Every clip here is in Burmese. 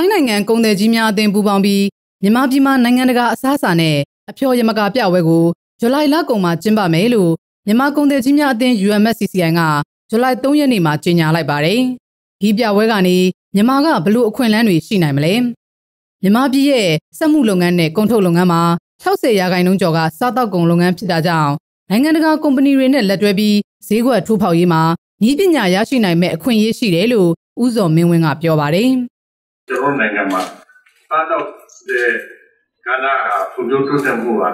ထိုင်းနိုင်ငံကုန်သည်ကြီးများအသင်းပူးပေါင်းပြီးမြန်မာပြည်မှာနိုင်ငံတကာအစားအစာနဲ့အဖျော်ယမကာပြပွဲကိုဇူလိုင်လကုန်မှာကျင်းပမယ်လို့မြန်မာကုန်သည်ကြီးများအသင်း UMSCCI ကဇူလိုင်3ရက်နေ့မှာကြေညာလိုက်ပါတယ်။ဒီပြပွဲကနေမြန်မာကဘလို့အခွင့်အလမ်းတွေရှိနိုင်မလဲ။မြန်မာပြည်ရဲ့စက်မှုလုပ်ငန်းနဲ့ကုန်ထုတ်လုပ်ငန်းမှာ60ရာခိုင်နှုန်းကျော်ကစားတောက်ကုန်လုပ်ငန်းဖြစ်တာကြောင့်နိုင်ငံတကာကုမ္ပဏီတွေနဲ့လက်တွဲပြီးဈေးကွက်ထိုးဖောက်ရေးမှာဤပညာရရှိနိုင်မဲ့အခွင့်အရေးရှိတယ်လို့ဦးစောမင်းဝင်းကပြောပါတယ်။ ကျွန်တော်နိုင်ငံမှာစားတောက်တဲ့ကဏ္ဍကဖွံ့ဖြိုးတိုးတက်မှုပါ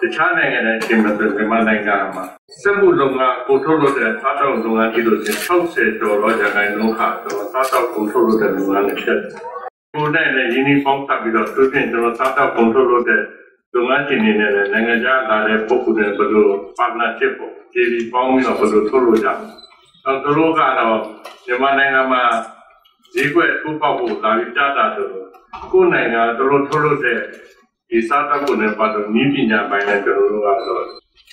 တခြားနိုင်ငံတွေချင်းမတူမြန်မာနိုင်ငံမှာစက်မှုလုပ်ငန်းကိုထုတ်လုပ်တဲ့စားတောက်လုပ်ငန်းကြီးလို့ဆို60ကျော်တော့ဂျာကိုင်လုံးခါတော့စားတောက်ကိုထုတ်လုပ်တဲ့လုပ်ငန်းတွေဖြစ်တယ်။ကိုယ်နဲ့လည်းရင်းနှီးပေါင်းစပ်ပြီးတော့သူပြင်ကျွန်တော်စားတောက်ကိုထုတ်လုပ်တဲ့လုပ်ငန်းရှင်တွေနဲ့နိုင်ငံခြားလာတဲ့ပုဂ္ဂိုလ်တွေဘယ်လို partnership ပေါ့ကျေပြီးပေါင်းပြီးတော့ဘယ်လိုထုတ်လုပ်ကြလဲ။အဲသူတို့ကတော့မြန်မာနိုင်ငံမှာ ဈေးကွက်ထုတ်ပေါက်ဖို့လာပြီးကြားတာဆိုတော့ကိုယ်နိုင်ငံတို့ထုတ်လုပ်တဲ့ဒီစားတောက်ကိုလည်းပါတော့နည်းပညာပိုင်းနဲ့ကျွန်တော်တို့ကတော့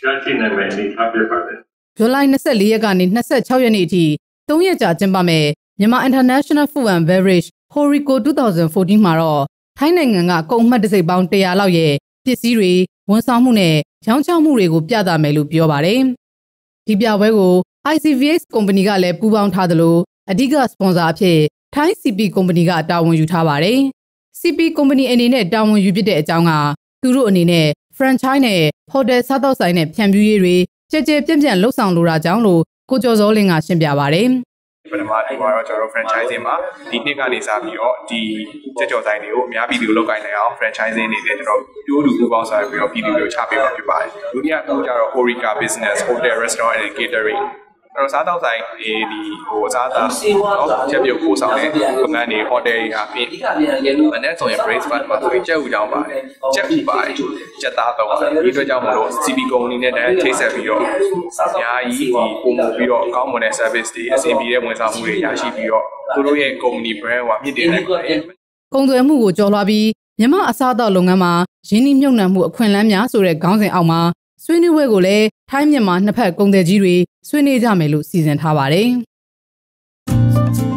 ရရှိနိုင်မယ်အနေထားဖြစ်ပါတယ်။ဇူလိုင်24ရက်ကနေ26ရက်နေ့အထိ3ရက်ကြာကျင်းပမယ်မြန်မာ International Food and Beverage Horico 2014မှာတော့ထိုင်းနိုင်ငံကကုန်မှတ်တစိပ်ပေါင်း100လောက်ရဲ့ပစ္စည်းတွေဝန်ဆောင်မှုနဲ့ရောင်းချမှုတွေကိုပြသမယ်လို့ပြောပါတယ်။ဒီပြပွဲကို ICVX ကုမ္ပဏီကလည်းပူးပေါင်းထားသလိုအဓိကစပွန်ဆာအဖြစ် ထိုင်း CP ကုမ္ပဏီကတာဝန်ယူထားပါတယ်။ CP ကုမ္ပဏီအနေနဲ့တာဝန်ယူပြတဲ့အကြောင်းကသူတို့အနေနဲ့ franchise နဲ့ hotel စားသောက်ဆိုင်နဲ့ဖြန့်ဖြူးရေးတွေကြဲကြဲပြန့်ပြန့်လှုပ်ဆောင်လိုတာကြောင့်လို့ကိုကျော်စောလင်းကရှင်းပြပါဗျ။ပထမဒီမှာတော့ကျွန်တော်တို့ franchising မှာဒီနှစ်ကနေစပြီးတော့ဒီကြက်ကြော်ဆိုင်တွေကိုအများပြည်သူလောက်ကိုင်းနိုင်အောင် franchising အနေနဲ့ကျွန်တော်ပြိုးတူပူပေါင်းဆောင်ပြီးတော့ပြည်သူတွေကိုချပေးမှာဖြစ်ပါတယ်။ဒုတိယကကျတော့ Orica business hotel restaurant and catering အဲ့တော့စားတောက်ဆိုင်ဒီဒီဟိုအစားအသောက်နော်ချက်ပြုတ်ပို့ဆောင်တဲ့လုပ်ငန်းတွေဟိုတယ်တွေဟာဖြင့်မနေ့ဆိုရင် breakfast မှာဆိုရင်ကြက်ဥတောင်းပါတယ်ကြက်ဥပါတယ်ကြက်သားတော့ပါတယ်ဒီအတွက်ကြောင့်မလို့ CB ကုမ္ပဏီနဲ့တည်းထိဆက်ပြီးတော့အများကြီးဒီပုံမှုပြီးတော့ကောင်းမွန်တဲ့ service တွေအဆင်ပြေတဲ့ဝန်ဆောင်မှုတွေရရှိပြီးတော့သူတို့ရဲ့ကုမ္ပဏီ brand ကမြင့်တင်နိုင်ပါတယ်ကုန်သွယ်မှုကိုကျော်လွှားပြီးမြမအစားအသောက်လုပ်ငန်းမှာရင်းနှီးမြှုပ်နှံမှုအခွင့်အလမ်းများဆိုတဲ့ခေါင်းစဉ်အောက်မှာ ဆွေးနွေးပွဲကိုလည်းထိုင်းမြန်မာနှစ်ဖက်ကုန်သည်ကြီးတွေဆွေးနွေးကြမယ်လို့စီစဉ်ထားပါတယ်။